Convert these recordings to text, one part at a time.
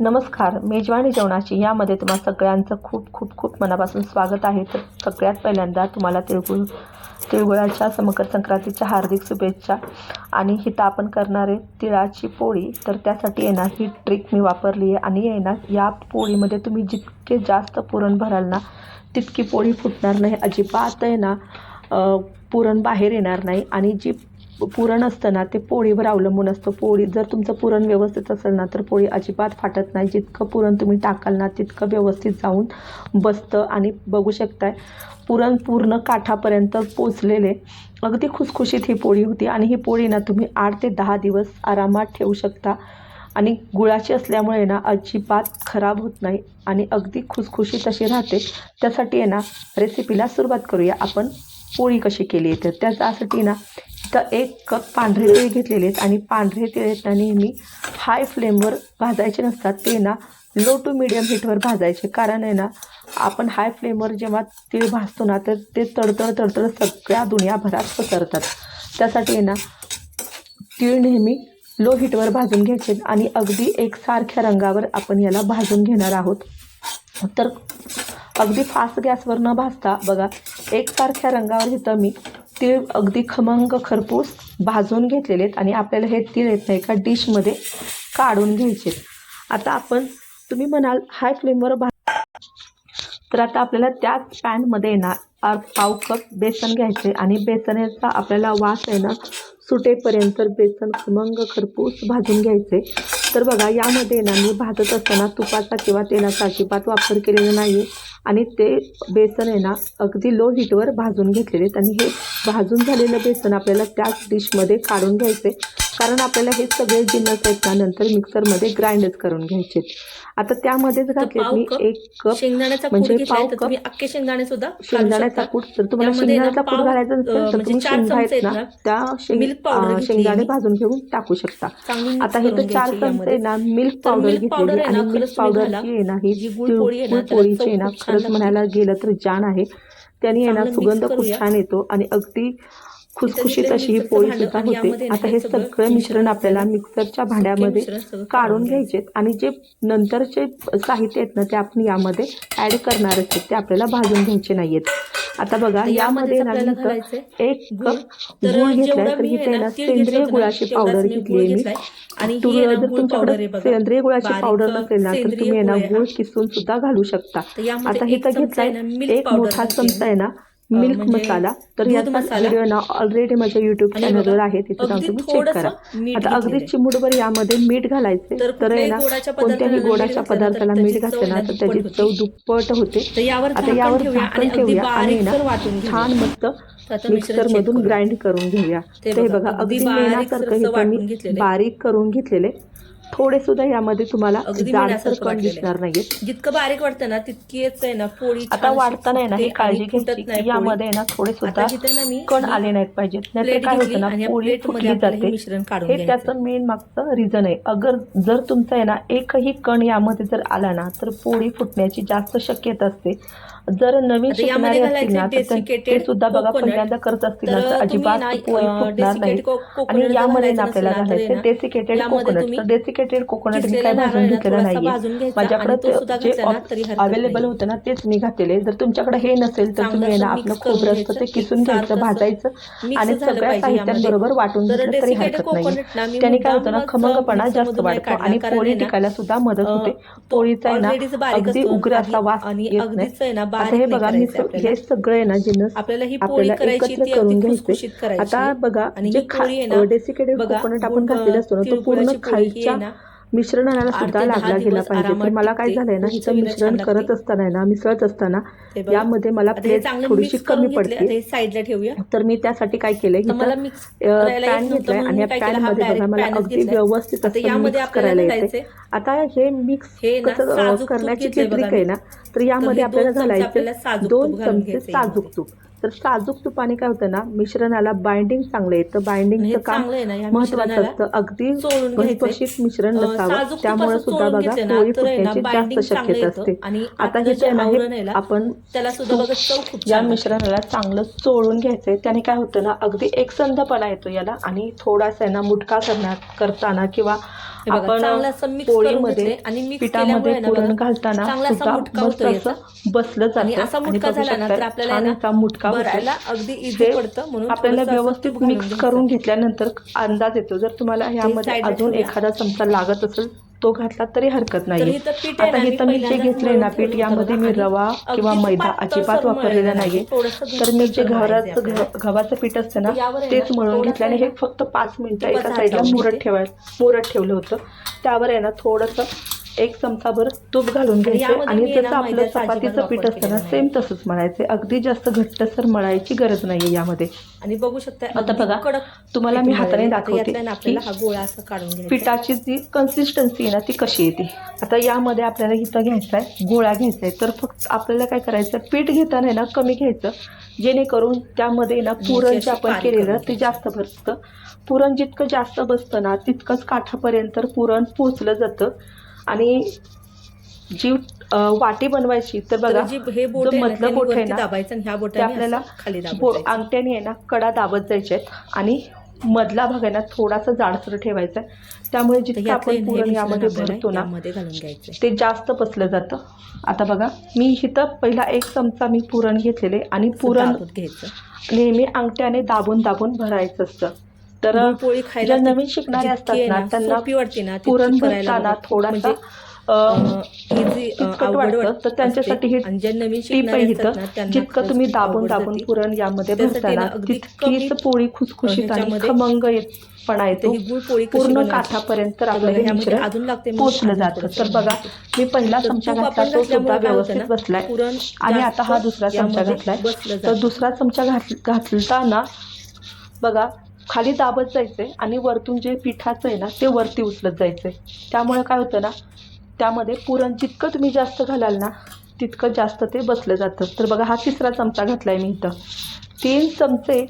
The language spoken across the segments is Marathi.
नमस्कार मेजवानी जेवणाची यामध्ये तुम्हा सगळ्यांचं खूप खूप खूप मनापासून स्वागत आहे. तर सगळ्यात पहिल्यांदा तुम्हाला तिळगुळ तिळगुळाच्या समकर संक्रांतीच्या हार्दिक शुभेच्छा. आणि हिथं आपण करणारे तिळाची पोळी. तर त्यासाठी येणार ही ट्रिक मी वापरली आहे. आणि येणार या पोळीमध्ये तुम्ही जितके जास्त पुरण भराल ना तितकी पोळी फुटणार नाही. अजिबात आहे ना पुरण बाहेर येणार नाही. आणि जी पुरण असतं ना ते पोळीवर अवलंबून असतं. पोळी जर तुमचं पुरण व्यवस्थित असेल ना तर पोळी अजिबात फाटत नाही. जितकं पुरण तुम्ही टाकाल ना तितकं व्यवस्थित जाऊन बसतं आणि बघू शकताय पुरण पूर्ण काठापर्यंत पोचलेले. अगदी खुसखुशीत ही पोळी होती आणि ही पोळी ना तुम्ही आठ ते दहा दिवस आरामात ठेवू शकता. आणि गुळाची असल्यामुळे ना अजिबात खराब होत नाही आणि अगदी खुसखुशीत अशी राहते. त्यासाठी आहे ना रेसिपीला सुरुवात करूया. आपण पोळी कशी केली आहे तर त्यासाठी ना इथं एक कप पांढरे तिळ घेतलेले आहेत आणि पांढरे तिळ आहेत ना नेहमी हाय फ्लेमवर भाजायचे नसतात. ते ना लो टू मिडियम हीटवर भाजायचे. कारण आहे ना आपण हाय फ्लेमवर जेव्हा तिळ भाजतो ना तर ते तडतड तडतड सगळ्या दुनियाभरात पसरतात. त्यासाठी आहे ना तीळ नेहमी लो हीटवर भाजून घ्यायचे आणि अगदी एकसारख्या रंगावर आपण याला भाजून घेणार आहोत. तर अगदी फास्ट गॅसवर न भाजता बघा एकसारख्या रंगावर इथं मी तीळ अगदी खमंग खरपूस भाजून घेतलेले आहेत आणि आपल्याला हे तीळ येत नाही का डिशमध्ये काढून घ्यायचे आता आपण तुम्ही म्हणाल हाय फ्लेमवर भा तर आता आपल्याला त्याच पॅनमध्ये येणार पाव कप बेसन घ्यायचे आणि बेसनाचा आपल्याला वास येणार सुटेपर्यंत बेसन खमंग खरपूस भाजून घ्यायचे. तर बघा यामध्ये ना मी भाजत असताना तुपाचा किंवा तेलाचा अजिबात वापर केलेला नाही आहे आणि ते बेसन आहे ना अगदी लो हीटवर भाजून घेतलेले आहेत आणि हे भाजून झालेलं बेसन आपल्याला त्याच डिशमध्ये काढून घ्यायचे कारण आपल्याला हे सगळे जिन्नस आहेत ना नंतर मिक्सरमध्ये ग्राइंडच करून घ्यायचे आता त्यामध्येच घातले मी एक कप शेंगदाण्याचा म्हणजे पाव कप अख्खे शेंगदाणे सुद्धा शेंगदाण्याचा. कूट जर तुम्हाला शेंगदाण्याचा कूट घालायचा नसेल तर म्हणजे तुम्ही शेंगा आहेत ना त्या शेंगदाणे. भाजून घेऊन टाकू शकता आता हे तर चार चमचे. ना मिल्क पावडर घेतलेली आहे आणि मिल्क पावडर. जी आहे ना ही आहे पोळीची आहे ना खरंच. म्हणायला गेलं तर जान आहे त्याने आहे ना चांगलं mix सुगंध खूप. छान येतो आणि अगदी खुसखुशीत अशी ही पोळी सुद्धा होते आता हे सगळं मिश्रण आपल्याला मिक्सरच्या भांड्यामध्ये काढून घ्यायचे आणि जे नंतरचे साहित्य आहेत ना ते आपण यामध्ये ॲड करणार आहेत ते आपल्याला भाजून घ्यायचे नाहीयेत आता बघा यामध्ये एक. कप गुळ घेतलाय तर मी इथे ना सेंद्रिय गुळाची पावडर घेतली मी. आणि जर तुमच्याकडे. सेंद्रिय गुळाची पावडर नसेल ना तर तुम्ही ना गुळ. किसून सुद्धा घालू शकता आता इथं घेतलाय एक मोठा. चमचा आहे ना मिल्क म्हणजे मसाला तर याचा. व्हिडिओ ना ऑलरेडी माझ्या युट्यूब चॅनलवर आहे तिथे जाऊन तुम्ही चेक करा आता अगदी. चिमूटभर यामध्ये मीठ घालायचे तर आहे ना कोणत्याही गोडाच्या पदार्थाला मीठ घातलं ना तर त्याची चव होते. दुप्पट होते आता यावर झाकण ठेवूया आणि ना. छान मस्त मिक्सर मधून. ग्राइंड करून घेऊया ते बघा, अगदी सरसं हे मी. बारीक करून घेतलेले थोडे सुद्धा यामध्ये तुम्हाला जाडसर कण दिसणार. नाहीये जितकं बारीक वाटतं ना तितकीच आहे ना पोळी आता वाढताना आहे ना ही काळजी घ्यायची नाही. यामध्ये ना थोडे सुद्धा कण आले नाहीत पाहिजेत नाहीतर प्लेट काय होतं ना पोळी फुटली हे जाते हे. त्याचं मेन मागचं रिझन आहे अगर जर तुमचा आहे ना एकही कण यामध्ये जर आला ना तर पोळी फुटण्याची जास्त शक्यता असते जर नवीन शिकणारे असतील ना ते- सुद्धा बघा. पहिल्यांदा करत असतील ना तर अजिबात पोळी फुटणार नाही आणि यामध्ये ना आपल्याला घालायचं डेसिकेटेड कोकोनट तर डेसिकेटेड कोकोनट मी काय भाजून घेतलेलं नाहीये माझ्याकडे जे अवेलेबल. होतं ना तेच मी घातलेले जर तुमच्याकडे हे नसेल तर तुम्ही ना आपलं खोबरं असतं ते. किसून घ्यायचं भाजायचं आणि सगळ्या. साहित्यांबरोबर वाटून घेतलं तरी हरकत नाही त्याने काय होतं ना खमंगपणा जास्त वाढतो. आणि पोळी टिकायला सुद्धा मदत होते पोळीचा आहे ना अगदी उग्र असा वास आणि येत अगदीच आहे ना, नाही आता हे बघा मी. हे सगळं आहे ना जिन्नस आपल्याला ही पोळी करायची ती करून घ्यायचे आता बघा आणि डेसिकेटेड कोकोनट आपण घातलेलं असतो ना तो पूर्ण तिळगुळाची मिश्रणाला सुद्धा लागला गेला पाहिजे तर मला काय. झालंय ना हिचं मिश्रण करत. असताना ना मिसळत असताना. यामध्ये मला प्लेट थोडीशी कमी पडते साईडला ठेवूया तर मी त्यासाठी काय केलंय करायला पॅन घेतलाय आणि या पॅनमध्ये बघा मला अगदी. व्यवस्थित असं मिक्स करायला. येते आता हे मिक्स हे कसं करण्याची ट्रिक बघा आहे. ना तर यामध्ये आपल्याला घालायचे दोन चमचे साजूक. तूप तर साजूक तुपाने काय होतं ना मिश्रणाला बाइंडिंग चांगलं येतं बाइंडिंगचं काम महत्वाचं असतं अगदी. भसभशीत मिश्रण नसावं त्यामुळे सुद्धा बघा पोळी फुटण्याची जास्त शक्यता येतं. असते आणि आता हे जे आहे आपण त्याला सुद्धा या. मिश्रणाला चांगलं चोळून घ्यायचंय त्याने काय होतं ना अगदी एकसंधपणा येतो याला आणि थोडासा ना मुटका करणार करताना किंवा आपण पोळीमध्ये आणि पिठामध्ये पुरण घालताना सुद्धा बसलं जातं आणि मुटका बघू झाला ना शकताय, तर आपल्याला छान असा मुटका. भरायला अगदी इझी पडतं म्हणून आपल्याला व्यवस्थित मिक्स. करून घेतल्यानंतर अंदाज येतो जर तुम्हाला ह्यामध्ये साईडला अजून. एखादा चमचा लागत असेल तो घातला तरी हरकत तर नाही आता ना, इथं मी जे घेतलंय ना पीठ यामध्ये मी रवा किंवा मैदा अजिबात वापरलेला नाहीये तर मी जे घट्ट मळायचं घरात आपल्याला. घ- गव्हाचं पीठ असतं ना तेच मळून घेतलं आणि हे फक्त पाच मिनिटं एका साईडला मुरत. ठेवाय मुरत ठेवलं होतं त्यावर आहे ना थोडंसं एक चमचाभर तूप घालून घ्यायचं आणि जसं आपलं चपातीचं पीठ असतं ना सेम तसंच मळायचं अगदी जास्त घट्टसर मळायची गरज नाहीये यामध्ये. आणि बघू शकता आता बघा, कडक तुम्हाला मी हाताने. दाखवते हा गोळा असा काढून पिठाची जी कन्सिस्टन्सी आहे ना ती कशी येते? आता यामध्ये आपल्याला इथं घ्यायचं आहे गोळा घ्यायचा आहे तर फक्त आपल्याला काय करायचं पीठ घेताना ना कमी घ्यायचं. जेणेकरून त्यामध्ये ना पुरण अशी जे आपण केलेलं ते जास्त बसतं. पुरण जितकं जास्त बसतं ना तितकंच काठापर्यंत पुरण पोचलं जातं. आणि जी वाटी बनवायची तर बघा हे बोट मधलं बोट आहे ना, दाबायचं ह्या ते बोटाने आपल्याला खाली अंगठ्याने आहे ना कडा दाबत आहेत आणि मधला भाग आहे ना थोडासा जाडसर ठेवायचा त्यामुळे जितकं यातलं आपण पुरण यामध्ये भरतो ना यामध्ये घालून घ्यायचं ते जास्त पसलं जातं. आता बघा मी इथं पहिला एक चमचा मी पुरण घेतलेले आणि पुरण घ्यायचं. नेहमी अंगठ्याने दाबून दाबून भरायचं असतं. तर गुळपोळी खायला नवीन शिकणारे असतात ना त्यांना वाटते ना पुरण करायला. थोडासा म्हणजे, तर त्यांच्यासाठी हे जितकं तुम्ही दाबून दाबून. पुरण यामध्ये भरताना तितकीच पोळी खुसखुशीत आणि खमंग तर येतो ही पूर्ण? काठापर्यंत आपलं हे मिश्रण पोचलं जातं तर बघा मी पहिला चमचा घातला तो सुद्धा व्यवस्थित बसलाय पुरण आणि आता हा दुसरा चमचा घातलाय बसलं तर. दुसरा चमचा घात घातलताना बघा खाली दाबत जायचंय आणि वरतून जे पिठाचं आहे ना ते वरती उचलत जायचंय. त्यामुळे काय होतं ना त्यामध्ये पुरण जितकं तुम्ही जास्त घालाल ना तितकं जास्त ते बसलं जातं. तर बघा हा तिसरा चमचा घातलाय मी इथं. तीन चमचे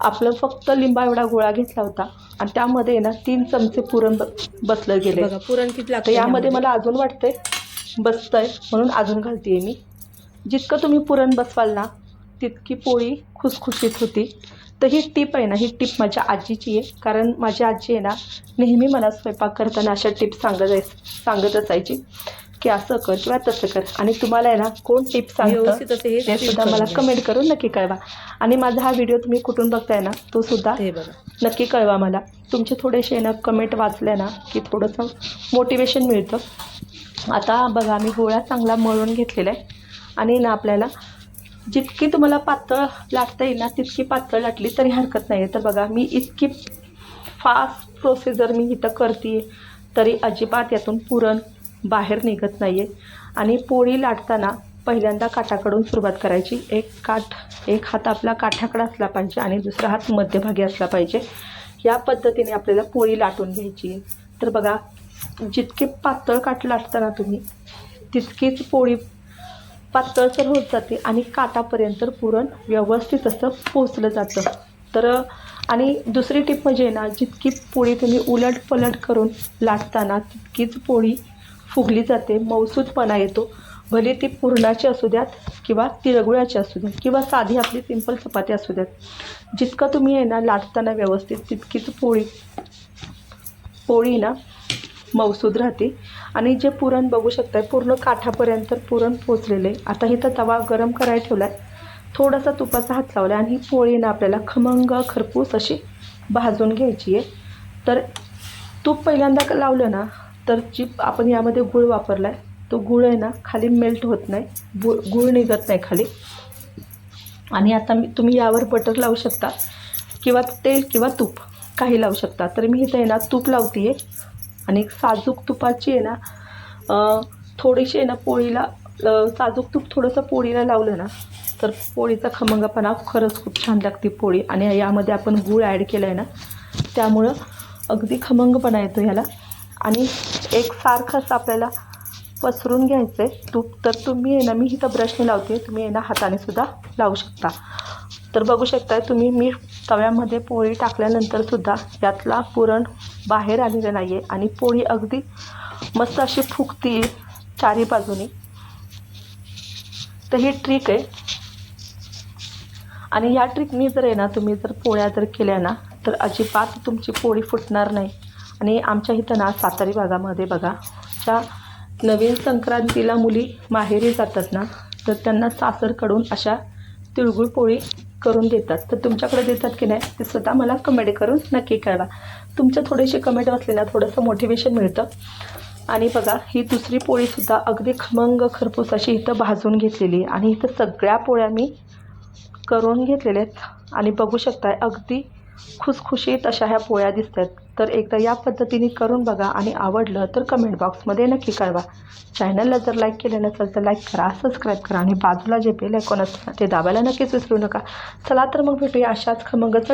आपलं फक्त लिंबा एवढा गोळा घेतला होता आणि त्यामध्ये आहे ना तीन चमचे पुरण बसलं गेले बघा पुरण किती लागतं यामध्ये मला अजून वाटतंय बसतंय म्हणून अजून घालते मी. जितकं तुम्ही पुरण बसवाल ना तितकी पोळी खुसखुशीत होती. तर ही टीप आहे ना ही टीप माझ्या आजीची आहे. कारण माझी आजी आहे ना नेहमी मला स्वयंपाक करताना अशा टिप सांगत जाय सांगत असायची की असं कर किंवा तसं कर. आणि तुम्हाला आहे ना कोण टिप सांगतं ते सुद्धा मला. कमेंट करून नक्की कळवा. आणि माझा हा व्हिडिओ तुम्ही कुठून बघताय ना तो सुद्धा नक्की कळवा मला. तुमचे थोडेसे ना कमेंट वाचले ना की थोडंसं मोटिवेशन मिळतं. आता बघा मी गोळा चांगला मळून घेतलेला आहे आणि ना आपल्याला जितकी तुम्हाला पातळ लाटता येईल ना तितकी पातळ लाटली तरी हरकत नाही आहे तर बघा मी इतकी फास्ट प्रोसिजर मी इथं करते तरी अजिबात यातून पुरण बाहेर निघत नाही आहे आणि पोळी लाटताना पहिल्यांदा काठाकडून सुरुवात करायची. एक काठ एक हात आपला काठाकडं असला पाहिजे आणि दुसरा हात मध्यभागी असला पाहिजे. या पद्धतीने आपल्याला पोळी लाटून घ्यायची. आहे तर बघा जितके पातळ काठ लाटताना तुम्ही तितकीच पोळी पातळसर होत जाते आणि काटापर्यंत पुरण व्यवस्थित असं पोचलं जातं. तर आणि दुसरी टीप म्हणजे ना जितकी पोळी तुम्ही उलट पलट करून लाटताना तितकीच पोळी फुगली जाते मौसूदपणा येतो. भले ती पुरणाची असू द्यात किंवा तिळगुळाची असू द्यात किंवा साधी आपली सिंपल चपाती असू द्यात. जितकं तुम्ही आहे ना लाटताना व्यवस्थित तितकीच पोळी पोळी ना मौसूद राहते. आणि जे पुरण बघू शकताय पूर्ण काठापर्यंत पुरण पोचलेलं. आहे आता इथं तवा गरम करायला ठेवला आहे थोडासा तुपाचा हात लावला आणि ही पोळीनं आपल्याला खमंग खरपूस अशी भाजून घ्यायची आहे. तर तूप पहिल्यांदा लावलं ना तर जी आपण यामध्ये गुळ वापरला आहे तो गुळ आहे ना खाली मेल्ट होत नाही. गुळ गुळ निघत नाही खाली. आणि आता मी तुम्ही यावर बटर लावू शकता किंवा तेल किंवा तूप काही लावू शकता. तर मी इथं आहे ना तूप लावते आहे आणि एक साजूक तुपाची आहे ना थोडीशी आहे ना पोळीला साजूक तूप थोडंसं पोळीला लावलं ना तर पोळीचा खमंगपणा खरंच खूप छान लागते पोळी. आणि यामध्ये आपण गूळ ॲड केलं आहे ना त्यामुळं अगदी खमंगपणा येतो ह्याला. आणि एक सारखंच आपल्याला पसरून घ्यायचं आहे तूप. तर तुम्ही आहे ना मी इथं ब्रशने लावते. तुम्ही आहे ना हाताने सुद्धा लावू शकता. तर बघू शकताय तुम्ही मी तव्यामध्ये पोळी टाकल्यानंतर सुद्धा यातला पुरण बाहेर आलेलं नाही आहे आणि पोळी अगदी मस्त अशी फुगती चारी बाजूनी. तर ही ट्रिक आहे. आणि या ट्रिकनी जर आहे ना तुम्ही जर पोळ्या जर केल्या ना तर अजिबात तुमची पोळी फुटणार नाही. आणि आमच्या इथं ना सातारी भागामध्ये बघा ज्या नवीन संक्रांतीला मुली माहेरी जातात ना तर त्यांना सासरकडून अशा तिळगुळ पोळी करून देतात. तर तुमच्याकडे देतात की नाही ते स्वतः मला कमेंट करून नक्की कळवा. तुमच्या थोडेसे कमेंट वाचले ना थोडंसं मोटिवेशन मिळतं. आणि बघा ही दुसरी पोळीसुद्धा अगदी खमंग खरपूस अशी इथं भाजून घेतलेली आहे. आणि इथं सगळ्या पोळ्या मी करून घेतलेल्या आहेत. आणि बघू शकताय अगदी खुसखुशीत अशा ह्या पोळ्या दिसत आहेत तर एकदा या पद्धतीने करून बघा आणि आवडलं तर कमेंट बॉक्समध्ये नक्की कळवा. चॅनलला जर लाईक केलं नसेल तर लाईक करा सबस्क्राईब करा आणि बाजूला जे बेल ऐकून असतं ते दाबायला नक्कीच विसरू नका. चला तर मग भेटूया अशाच खमंगच